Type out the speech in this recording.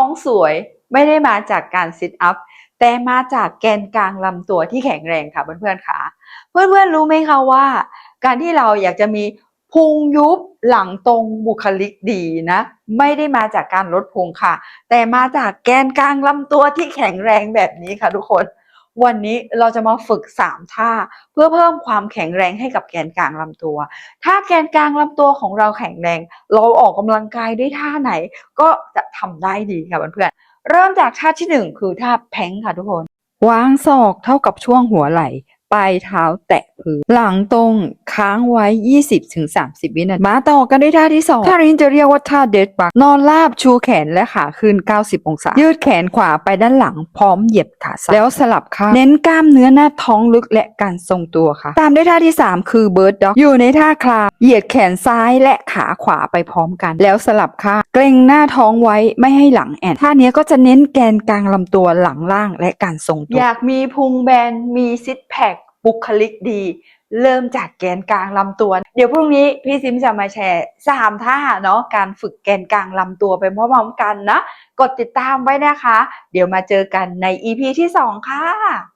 ท้องสวยไม่ได้มาจากการซิทอัพแต่มาจากแกนกลางลำตัวที่แข็งแรงค่ะเพื่อนๆค่ะ เพื่อนๆรู้ไหมคะว่า การที่เราอยากจะมีพุงยุบหลังตรงบุคลิกดีนะ ไม่ได้มาจากการลดพุงค่ะ แต่มาจากแกนกลางลำตัวที่แข็งแรงแบบนี้ค่ะทุกคน วันนี้เราจะมาฝึก 3 ท่า เพื่อเพิ่มความแข็งแรงให้กับแกนกลางลำตัว ถ้าแกนกลางลำตัวของเราแข็งแรง เราออกกำลังกายด้วยท่าไหน ก็จะทำได้ดีค่ะเพื่อนๆเริ่มจากท่าที่หนึ่งคือท่าแพงค่ะทุกคน วางศอกเท่ากับช่วงหัวไหล่ปลายเท้าแตะ พื้น หลังตรงค้างไว้ 20-30 วินาทีมาต่อกันด้วยท่าที่2ท่านี้จะเรียกว่าท่าเดดบักนอนราบชูแขนและขาขึ้น 90 องศา ยืดแขนขวาไปด้านหลังพร้อมเหยียบขาซ้ายแล้วสลับข้างเน้นกล้ามเนื้อหน้าท้องลึกและการทรงตัวค่ะ ตามด้วยท่าที่ 3 คือเบิร์ดด็อกอยู่ในท่าคลาเหยียดแขนซ้ายและขาขวาไปพร้อมกัน แล้วสลับข้างเกรงหน้าท้องไว้ไม่ให้หลังแอนท่านี้ก็จะเน้นแกนกลางลำตัวหลังล่างและการทรงตัวอยากมีพุงแบนมีซิทแพค บุคลิกดี เริ่มจากแกนกลางลำตัว เดี๋ยวพรุ่งนี้พี่ซิมจะมาแชร์สามท่าเนาะการฝึกแกนกลางลำตัวไปพร้อมๆกันนะ กดติดตามไว้นะคะ เดี๋ยวมาเจอกันใน EP ที่ 2 ค่ะ